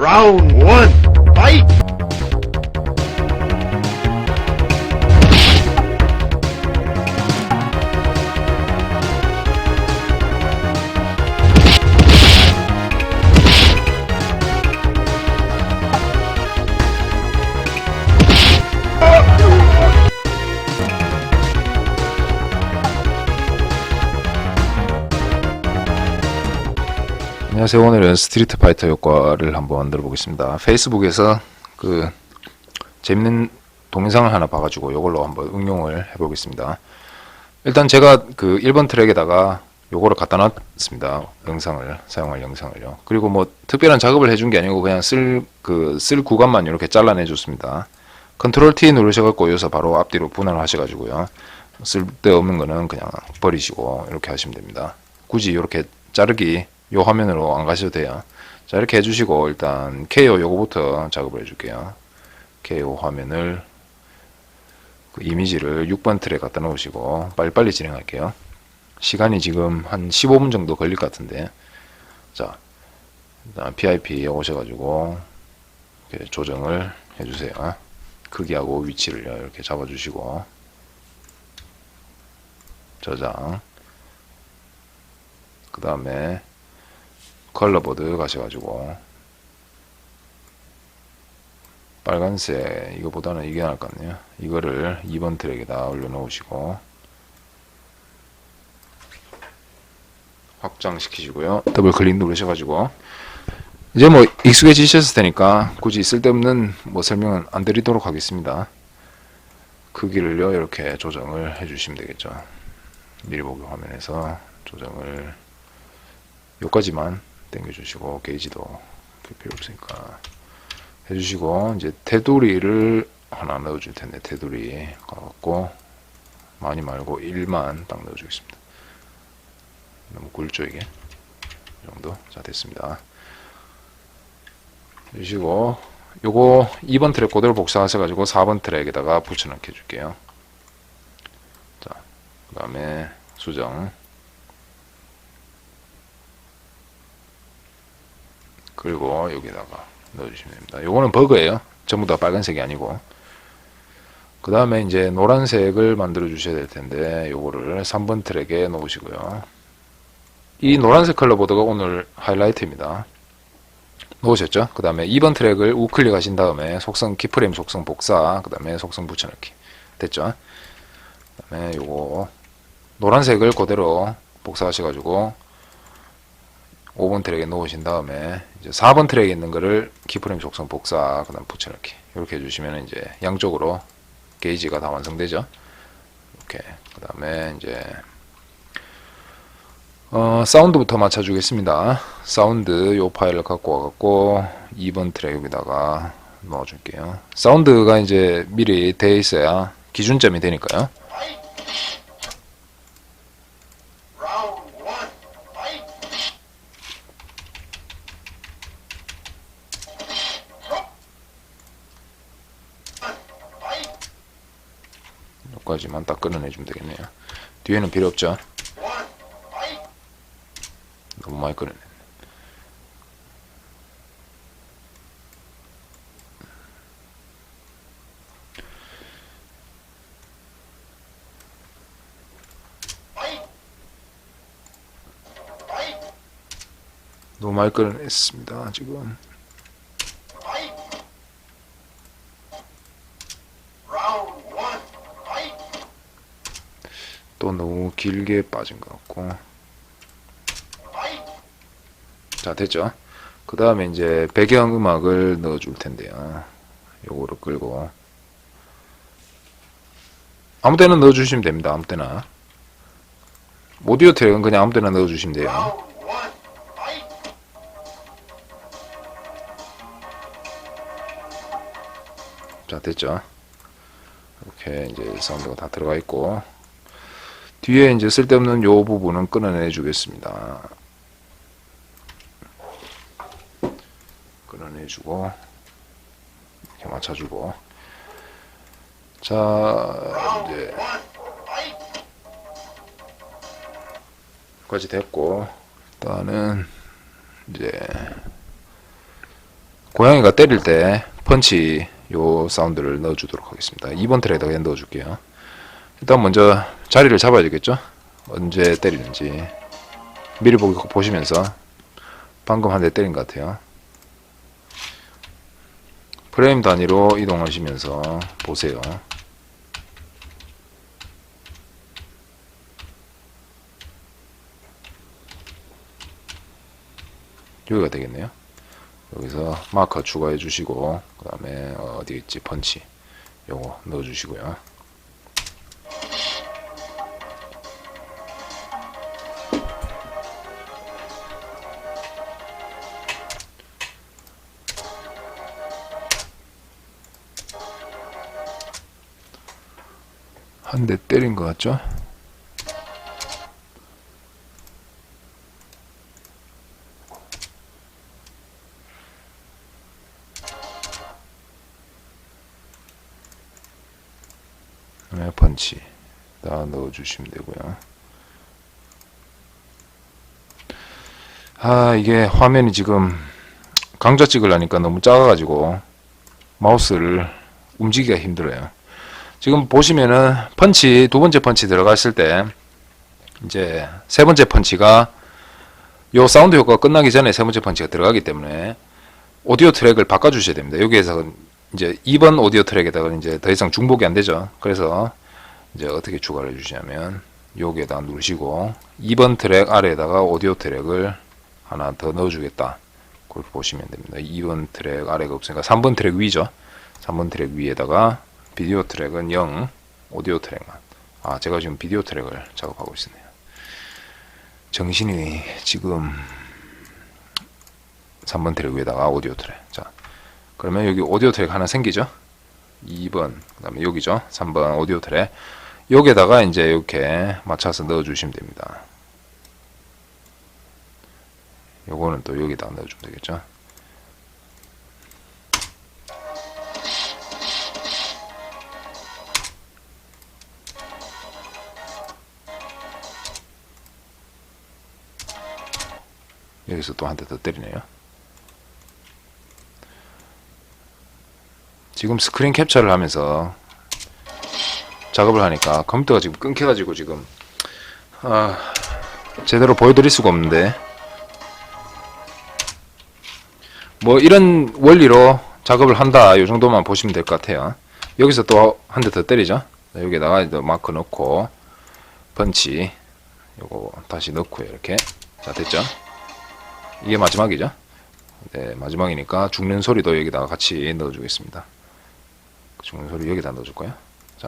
Round one, fight! 안녕하세요. 오늘은 스트리트 파이터 효과를 한번 만들어 보겠습니다. 페이스북에서 그 재밌는 동영상을 하나 봐가지고 이걸로 한번 응용을 해보겠습니다. 일단 제가 그 1번 트랙에다가 요거를 갖다 놨습니다. 영상을 사용할 영상을요. 그리고 뭐 특별한 작업을 해준 게 아니고 그냥 쓸 그 쓸 구간만 이렇게 잘라내 줬습니다. 컨트롤 T 누르셔갖고 여기서 바로 앞뒤로 분할을 하셔가지고요. 쓸데없는 거는 그냥 버리시고 이렇게 하시면 됩니다. 굳이 이렇게 자르기 요 화면으로 안 가셔도 돼요. 자 이렇게 해주시고 일단 KO 요거부터 작업을 해줄게요. KO 화면을 그 이미지를 6번 틀에 갖다 놓으시고 빨리빨리 진행할게요. 시간이 지금 한 15분 정도 걸릴 것 같은데 자 일단 PIP 오셔가지고 이렇게 조정을 해주세요. 크기하고 위치를요 이렇게 잡아주시고 저장 그 다음에 컬러보드 가셔가지고. 빨간색 이거보다는 이게 나을 것 같네요. 이거를 2번 트랙에다 올려놓으시고. 확장시키시고요. 더블 클릭 누르셔가지고. 이제 뭐 익숙해지셨을 테니까 굳이 쓸데없는 뭐 설명은 안 드리도록 하겠습니다. 크기를요 이렇게 조정을 해주시면 되겠죠. 미리 보기 화면에서 조정을. 요까지만 당겨주시고 게이지도 볼 필요 없으니까 해주시고 이제 테두리를 하나 넣어줄 텐데 테두리 가갖고 많이 말고 1만 딱 넣어주겠습니다. 너무 굵죠 이게? 이 정도? 자 됐습니다. 해주시고 요거 2번 트랙 그대로 복사하셔 가지고 4번 트랙에다가 붙여넣기 해줄게요. 그 다음에 수정 그리고 여기다가 넣어주시면 됩니다. 요거는 버그예요. 전부 다 빨간색이 아니고. 그 다음에 이제 노란색을 만들어 주셔야 될 텐데 요거를 3번 트랙에 놓으시고요. 이 노란색 컬러 보드가 오늘 하이라이트입니다. 놓으셨죠? 그 다음에 2번 트랙을 우클릭 하신 다음에 속성 키프레임 속성 복사 그 다음에 속성 붙여넣기 됐죠? 그 다음에 요거 노란색을 그대로 복사하셔가지고 5번 트랙에 놓으신 다음에 이제 4번 트랙에 있는 거를 키프레임 속성 복사 그다음 붙여넣기 이렇게 해주시면 이제 양쪽으로 게이지가 다 완성되죠. 이렇게 그 다음에 이제 어, 사운드부터 맞춰주겠습니다. 사운드 요 파일을 갖고 와갖고 2번 트랙 여기다가 넣어줄게요. 사운드가 이제 미리 돼 있어야 기준점이 되니까요. 여기까지만 딱 끊어내주면 되겠네요. 뒤에는 필요 없죠. 너무 많이 끊어내. 너무 많이 끊어냈습니다. 지금 Fight! Round one, fight! 또 너무 길게 빠진 것 같고. 자 됐죠. 그 다음에 이제 배경 음악을 넣어 줄 텐데요. 요거를 끌고 아무 때나 넣어 주시면 됩니다. 아무 때나 오디오 트랙은 그냥 아무 때나 넣어 주시면 돼요. Round one, fight! 자 됐죠. 이렇게 이제 사운드가 다 들어가 있고 뒤에 이제 쓸데없는 요 부분은 끊어내 주겠습니다. 끊어내 주고 이렇게 맞춰 주고 자 이제! 까지 됐고 일단은 이제 고양이가 때릴 때 펀치 요 사운드를 넣어주도록 하겠습니다. 2번 트랙에다가 넣어줄게요. 일단 먼저 자리를 잡아야 되겠죠? 언제 때리는지 미리 보기 보시면서 방금 한 대 때린 것 같아요. 프레임 단위로 이동하시면서 보세요. 여기가 되겠네요. 여기서 마커 추가해 주시고 그 다음에 어디 있지 펀치 요거 넣어 주시고요. 한 대 때린 것 같죠? 네, 펀치 다 넣어주시면 되고요. 아 이게 화면이 지금 강좌 찍으려니까 너무 작아가지고 마우스를 움직이기가 힘들어요. 지금 보시면은 펀치 두 번째 펀치 들어갔을 때 이제 세 번째 펀치가 요 사운드 효과가 끝나기 전에 세 번째 펀치가 들어가기 때문에 오디오 트랙을 바꿔 주셔야 됩니다. 여기에서 이제 2번 오디오 트랙에다가 이제 더 이상 중복이 안 되죠. 그래서 이제 어떻게 추가를 해 주시냐면 여기에다 누르시고 2번 트랙 아래에다가 오디오 트랙을 하나 더 넣어 주겠다. 그렇게 보시면 됩니다. 2번 트랙 아래가 없으니까 3번 트랙 위죠. 3번 트랙 위에다가 비디오 트랙은 0, 오디오 트랙만. 아, 제가 지금 비디오 트랙을 작업하고 있네요. 정신이 지금 3번 트랙 위에다가 오디오 트랙. 자, 그러면 여기 오디오 트랙 하나 생기죠? 2번, 그 다음에 여기죠? 3번 오디오 트랙. 여기에다가 이제 이렇게 맞춰서 넣어주시면 됩니다. 요거는 또 여기다 넣어주면 되겠죠? 여기서 또 한 대 더 때리네요. 지금 스크린 캡처를 하면서 작업을 하니까 컴퓨터가 지금 끊겨가지고 지금 아, 제대로 보여드릴 수가 없는데 뭐 이런 원리로 작업을 한다 이 정도만 보시면 될 것 같아요. 여기서 또 한 대 더 때리죠. 자, 여기다가 이제 마크 넣고 펀치 요거 다시 넣고 이렇게 자 됐죠? 이게 마지막이죠? 네, 마지막이니까 죽는 소리도 여기다가 같이 넣어주겠습니다. 죽는 소리 여기다 넣어줄 거예요. 자.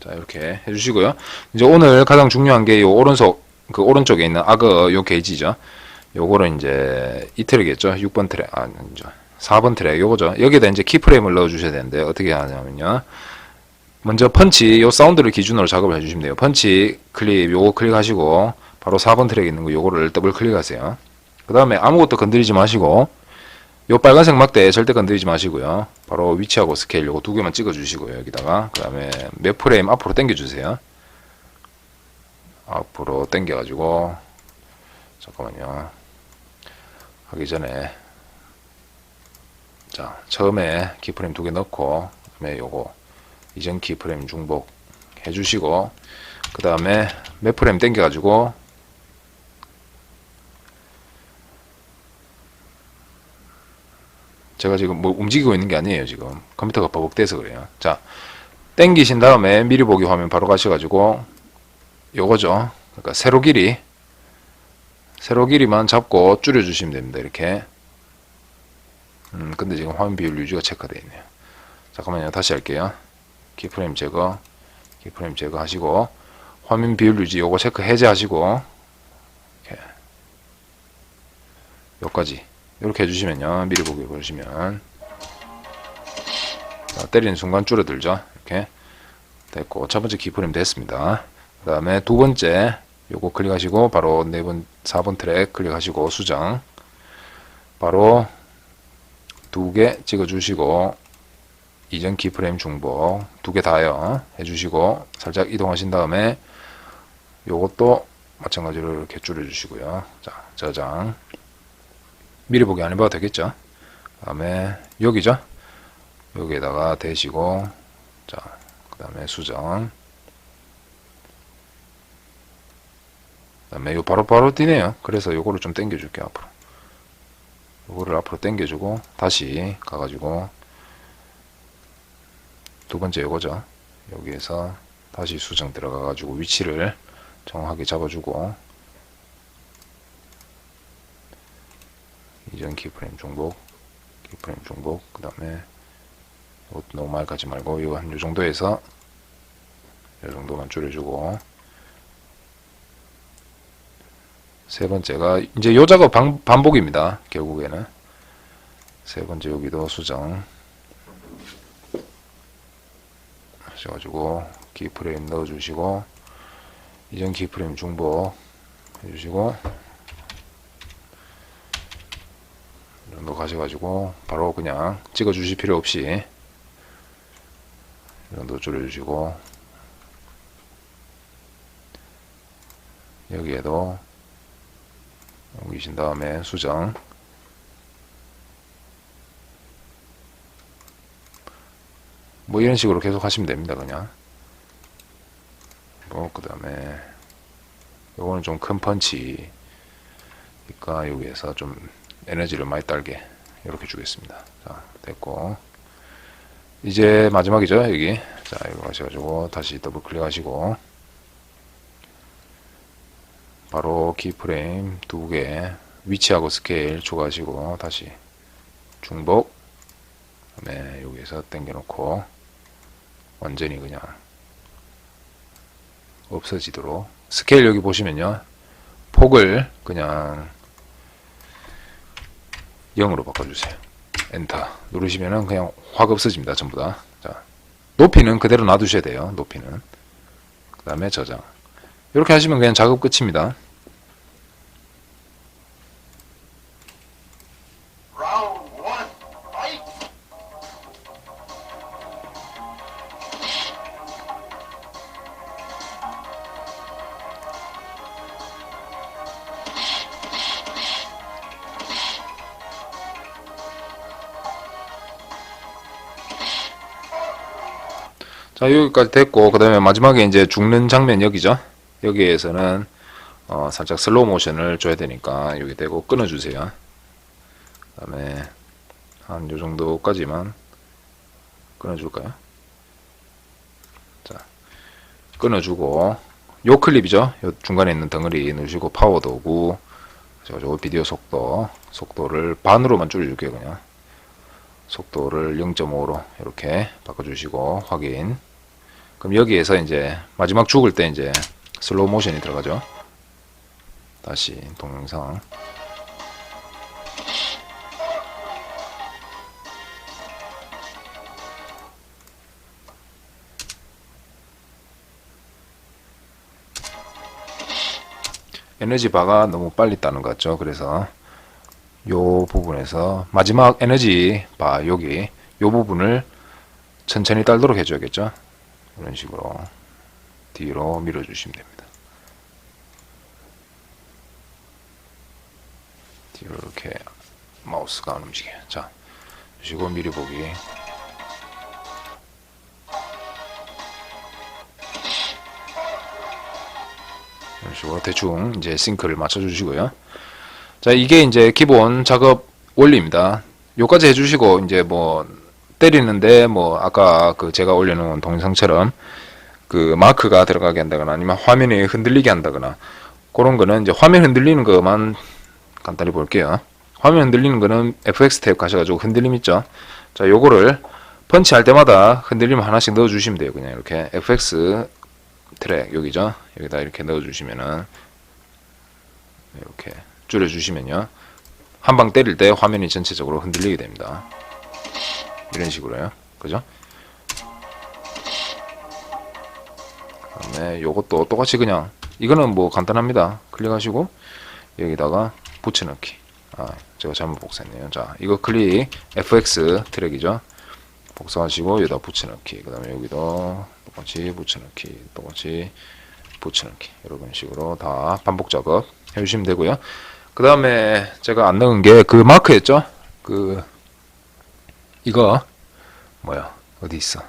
자, 이렇게 해주시고요. 이제 오늘 가장 중요한 게 이 오른쪽, 그 오른쪽에 있는 악어 요 게이지죠. 요거를 이제 이 트랙이겠죠. 6번 트랙, 아, 이제 4번 트랙 요거죠. 여기다 이제 키프레임을 넣어주셔야 되는데 어떻게 하냐면요. 먼저 펀치 요 사운드를 기준으로 작업을 해주시면 돼요. 펀치 클릭 요거 클릭하시고 바로 4번 트랙에 있는 거 요거를 더블 클릭하세요. 그 다음에 아무것도 건드리지 마시고 요 빨간색 막대 절대 건드리지 마시고요. 바로 위치하고 스케일 요거 두 개만 찍어 주시고요. 여기다가 그 다음에 몇 프레임 앞으로 당겨 주세요. 앞으로 당겨 가지고 잠깐만요. 하기 전에 자 처음에 키프레임 두 개 넣고 그다음에 요거 이전 키프레임 중복 해주시고 그 다음에 몇 프레임 당겨가지고 제가 지금 뭐 움직이고 있는 게 아니에요 지금. 컴퓨터가 버벅대서 그래요. 자 당기신 다음에 미리 보기 화면 바로 가셔가지고 요거죠. 그러니까 세로 길이. 세로 길이만 잡고 줄여 주시면 됩니다 이렇게. 음 근데 지금 화면 비율 유지가 체크되어 있네요. 잠깐만요. 다시 할게요 키프레임 제거, 키프레임 제거하시고 화면 비율 유지 요거 체크 해제하시고 이렇게. 요까지. 이렇게 해주시면요. 미리 보기 보시면. 자, 때리는 순간 줄어들죠? 이렇게. 됐고 첫 번째 키프레임 됐습니다. 그 다음에 두 번째 요거 클릭하시고 바로 네번 4번 트랙 클릭하시고 수정. 바로 두 개 찍어 주시고 이전 키프레임 중복 두 개 다요 해주시고 살짝 이동하신 다음에 요것도 마찬가지로 이렇게 줄여주시고요. 자, 저장. 미리 보기 안 해봐도 되겠죠? 그 다음에 여기죠? 여기에다가 대시고, 자, 그 다음에 수정. 그 다음에 요 바로바로 뛰네요. 그래서 요거를 좀 당겨 줄게요, 앞으로. 요거를 앞으로 당겨주고, 다시 가가지고, 두 번째 요거죠. 여기에서 다시 수정 들어가 가지고 위치를 정확하게 잡아주고, 이전 키프레임 중복, 키프레임 중복, 그 다음에 이것도 너무 많이 가지 말고, 이거 한 요 정도에서 요 정도만 줄여주고, 세 번째가 이제 요 작업 반, 반복입니다. 결국에는 세 번째 여기도 수정 하셔가지고 키프레임 넣어주시고 이전 키프레임 중복 해주시고 이 정도 가셔가지고 바로 그냥 찍어 주실 필요 없이 이 정도 줄여주시고 여기에도 옮기신 다음에 수정 뭐 이런 식으로 계속 하시면 됩니다 그냥. 뭐그 다음에 요거는 좀 큰 펀치. 그러니까 여기에서 좀 에너지를 많이 딸게. 이렇게 주겠습니다. 자 됐고. 이제 마지막이죠 여기. 자 이거 하셔가지고 다시 더블 클릭하시고. 바로 키프레임 두 개 위치하고 스케일 추가하시고 다시 중복. 그다음에 여기에서 당겨 놓고 완전히 그냥 없어지도록. 스케일 여기 보시면요. 폭을 그냥 0으로 바꿔주세요. 엔터. 누르시면은 그냥 확 없어집니다 전부 다. 자, 높이는 그대로 놔두셔야 돼요 높이는. 그 다음에 저장. 이렇게 하시면 그냥 작업 끝입니다 자 여기까지 됐고 그 다음에 마지막에 이제 죽는 장면 여기죠. 여기에서는 어, 살짝 슬로우 모션을 줘야 되니까 여기 대고 끊어주세요. 그 다음에 한 요 정도까지만 끊어줄까요? 자 끊어주고 요 클립이죠. 요 중간에 있는 덩어리 누르시고 파워도 오고 저 비디오 속도 속도를 반으로만 줄여줄게요 그냥. 속도를 0.5로 이렇게 바꿔주시고 확인 그럼 여기에서 이제 마지막 죽을 때 이제 슬로우 모션이 들어가죠. 다시 동영상. 에너지 바가 너무 빨리 따는 것 같죠. 그래서 요 부분에서 마지막 에너지 바 여기 요 부분을 천천히 딸도록 해줘야겠죠. 이런 식으로 뒤로 밀어주시면 됩니다. 뒤로 이렇게 마우스가 안 움직여요. 자, 주시고 미리 보기. 이런 식으로 대충 이제 싱크를 맞춰주시고요. 자, 이게 이제 기본 작업 원리입니다. 요까지 해주시고 이제 뭐 때리는데 뭐 아까 그 제가 올려놓은 동영상처럼 그 마크가 들어가게 한다거나 아니면 화면이 흔들리게 한다거나 그런 거는 이제 화면 흔들리는 것만 간단히 볼게요. 화면 흔들리는 거는 FX 탭 가셔가지고 흔들림 있죠. 자, 요거를 펀치 할 때마다 흔들림 하나씩 넣어주시면 돼요. 그냥 이렇게 FX 트랙 여기죠. 여기다 이렇게 넣어주시면은 이렇게 줄여주시면요. 한 방 때릴 때 화면이 전체적으로 흔들리게 됩니다. 이런 식으로요. 그죠? 그다음에 요것도 똑같이 그냥 이거는 뭐 간단합니다. 클릭하시고 여기다가 붙여넣기. 아, 제가 잘못 복사했네요. 자, 이거 클릭 FX 트랙이죠. 복사하시고 여기다 붙여넣기. 그다음에 여기도 똑같이 붙여넣기. 똑같이 게 이런 식으로 다 반복 작업 해 주시면 되고요. 그 다음에 제가 안 넣은 게 그 마크였죠. 그 이거 뭐야 어디 있어?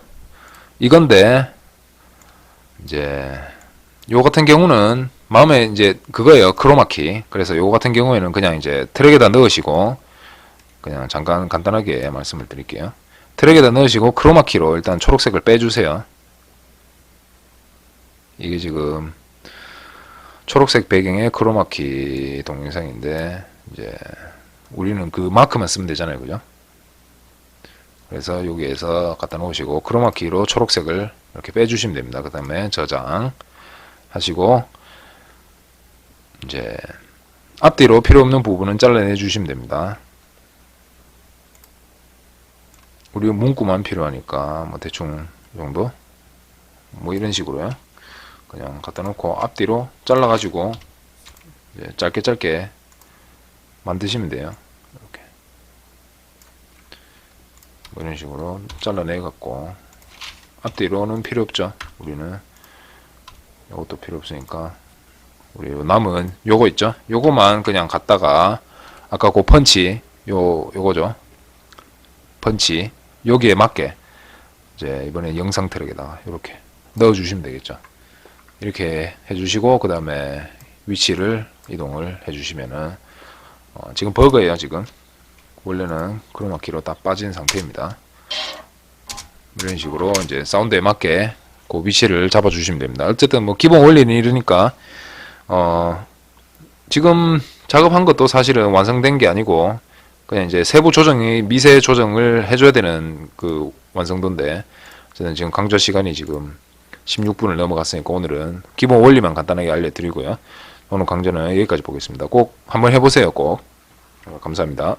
이건데 이제 요 같은 경우는 마음에 이제 그거예요 크로마키. 그래서 요 같은 경우에는 그냥 이제 트랙에다 넣으시고 그냥 잠깐 간단하게 말씀을 드릴게요. 트랙에다 넣으시고 크로마키로 일단 초록색을 빼주세요. 이게 지금 초록색 배경의 크로마키 동영상인데 이제 우리는 그 마크만 쓰면 되잖아요, 그죠? 그래서 여기에서 갖다 놓으시고 크로마키로 초록색을 이렇게 빼주시면 됩니다. 그 다음에 저장 하시고 이제 앞뒤로 필요 없는 부분은 잘라내 주시면 됩니다. 우리 문구만 필요하니까 뭐 대충 이 정도 뭐 이런 식으로요. 그냥 갖다 놓고 앞뒤로 잘라 가지고 짧게 짧게 만드시면 돼요. 이렇게 뭐 이런 식으로 잘라내 갖고 앞뒤로는 필요 없죠. 우리는 이것도 필요 없으니까 우리 요 남은 요거 있죠. 요거만 그냥 갖다가 아까 그 펀치 요 요거죠. 펀치 여기에 맞게 이제 이번에 영상 트랙에다가 이렇게 넣어 주시면 되겠죠. 이렇게 해주시고 그 다음에 위치를 이동을 해주시면은 어, 지금 버그예요 지금 원래는 크로마키로 다 빠진 상태입니다. 이런 식으로 이제 사운드에 맞게 그 위치를 잡아주시면 됩니다. 어쨌든 뭐 기본 원리는 이러니까 어 지금 작업한 것도 사실은 완성된 게 아니고 그냥 이제 세부 조정이 미세 조정을 해줘야 되는 그 완성도인데 저는 지금 강조 시간이 지금 16분을 넘어갔으니까 오늘은 기본 원리만 간단하게 알려드리고요. 오늘 강좌는 여기까지 보겠습니다. 꼭 한번 해보세요. 꼭 어, 감사합니다.